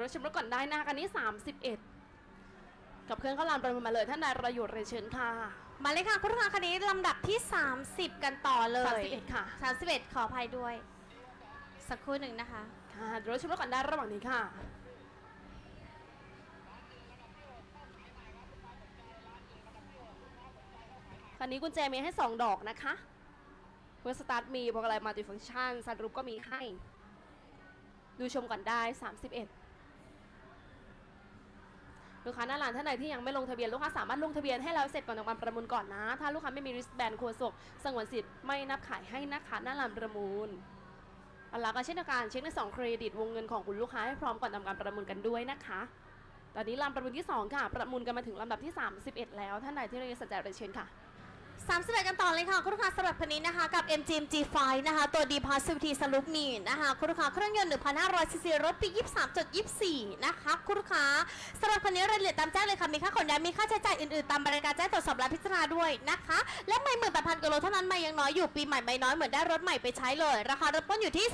รถชมรถก่อนได้นะคะคันนี้ 31 กับเครื่องเข้าลานประมูลมาเลยท่านนายประโยชน์เรียนเชิญค่ะ มาเลยค่ะคุณลูกค้าคันนี้ลำดับที่ 30 กันต่อเลย31ค่ะ 31 ขออภัยด้วย สักครู่หนึ่งนะคะ ค่ะรถชมรถก่อนได้ระหว่างนี้ค่ะ คันนี้กุญแจมีให้ 2 ดอกนะคะเพื่อสตาร์ทมีพวงมาลัยมัลติฟังก์ชันซันรูปก็มีให้ ดูชมก่อนได้ 31 ลูกค้าหน้าร้านท่านใดที่ยังไม่ลงทะเบียนลูกค้าสามารถลงทะเบียนให้แล้วเสร็จก่อนทำการประมูลก่อนนะ ถ้าลูกค้าไม่มีริสแบนควรส่งสงวนสิทธิ์ไม่นับขายให้นะคะหน้าร้านประมูลอันละก็เช่นเดียวกันเช็คใน2เครดิตวงเงินของคุณลูกค้าให้พร้อมก่อนทำการประมูลกันด้วยนะคะ ตอนนี้ลำประมูลที่ 2 ค่ะ ประมูลกันมาถึงลำดับที่ 31 แล้วท่านใดที่เราสนใจเรียนเชิญค่ะ 31 กันต่อเลยค่ะ คุณลูกค้าสำหรับคันนี้นะคะ กับ MGM G5 นะคะ ตัว D Positivity Saloon มีนะคะ คุณลูกค้าเครื่องยนต์ 1,500 ซีซีรถปี 23.24 นะคะ คุณลูกค้าสำหรับคันนี้รายละเอียดตามแจ้งเลยค่ะ มีค่าขนย้ายมีค่าใช้จ่ายอื่นๆ ตามบริการแจ้งตรวจสอบและพิจารณาด้วยนะคะ และไม่หมื่นแปดพันกิโลเท่านั้นไม่ยังน้อยอยู่ปีใหม่ไม่น้อยเหมือนได้รถใหม่ไปใช้เลย ราคาเริ่มต้นอยู่ที่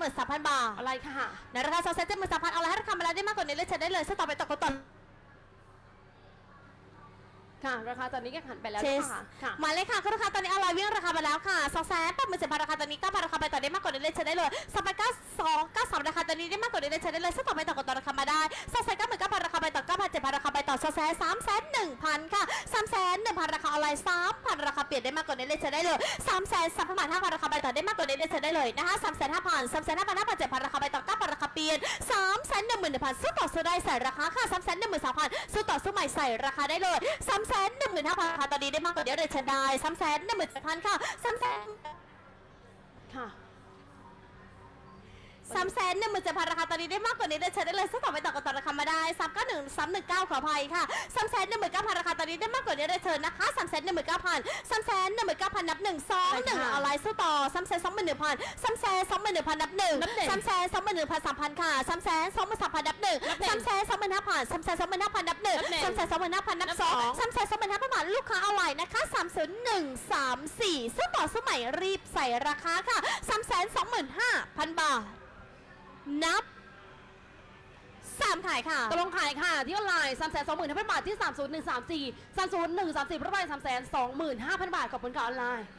273,000 บาทอะไรค่ะในราคา273,000เอาละให้ราคามาแล้วได้มากกว่านี้เลยเชิญได้เลยสต่อไปต่อกันต่อ ค่ะราคาตอนนี้ก็หันไปแล้วเชลูสกค้าค่ะ มาเลยค่ะคุณลูกค้าตอนนี้ออนไลน์วิ่งราคาไปแล้วค่ะสองแสนแปดหมื่นเจ็ดพันราคาตอนนี้เก้าพันราคาไปต่อได้มากกว่านี้เลยเชิญได้เลยสองพันเก้าสองเก้าสามราคาตอนนี้ได้มากกว่านี้เลยเชิญได้เลยซึ่งต่อไปต่อกันต่อราคามาได้สองแสนเก้าหมื่นเก้าพันราคาไปต่อเก้าพันเจ็ดพันราคาไปต่อสองแสนสามแสนหนึ่งพันค่ะสามแสนหนึ่งพันราคาออนไลน์สามพันราคาเปลี่ยนได้มากกว่านี้เลยเชิญได้เลยสามแสนสามพันห้าพันราคาไปต่อได้มากกว่านี้เลยเชิญได้เลยนะคะสามแสนห้าพันสามแสนห้าพันห้าพันเจ็ดพันราคาไปต่อเก้าพันราคาเปลี่ยนสามแสนหนึ่ งหมื่นหนึ่งพันสู้ต่อสู้ได้ใส่ราคาค่ะสามแสนหนึ่งหมื่นสามพันสู้ต่อสู้ใหม่ใส่ราคาได้เลยสามแสนหนึ่งหมื่นห้าพันราคาตอนนี้ได้มากกว่าเดียวเลยเชิญได้สามแสนหนึ่งหมื่นสามพันค่ะสามแสนค่ะสามแสนหนึ่งหมื่นเจ็ดพันราคาตอนนี้ได้มากกว่านี้เลยเชิญได้เลยสู้ต่อไปต่อกันต่อราคามาได้สามเก้าหนึ่งสามหนึ่งเก้าขออภัยค่ะสามแสนหนึ่งหมื่นเก้าพัน นนี้ได้มากกว่านี้เลยเชิญนะคะสามแสนหนึ่งหมื่นเก้าพันสามแสนหนึ่งหมื่นเก้าพันนับหนึ่งสองหนึ่งอะไรคะออนไลน์สู้ต่อสามแสนสองหมื่นหนึ่งพันสามแสนสองหมื่นหนึ่งพันนับหนึ่งนับหนึ่งสามแสนสองหมื่นหนึ่งพันสามพันค่ะสามแสนสองหมื่นสามพันนับหนึ่งนับหนึ่งสามแสนสองหมื่นห้าพันสามแสนสองหมื่นห้าพันนับหนึ่งนับหนึ่งสามแสนสองหมื่นห้าพันนับนับสองสองสามแสนสองหมื่นห้าพันบาทลูกค้าออนไลน์นะคะสามศูนย์หนึ่งสามสี่สู้ต่อสู้ใหม่รีบใส่ราคาค่ะสามแสนสองหมื่นห้าพันบาทนับ สามขายค่ะ ตกลงขายค่ะ ที่ออนไลน์3 2 5 0 0 0บาทที่ 30134 30134พระบาท3 2 5 0 0 0 บาทขอบคุณค่ะออนไลน์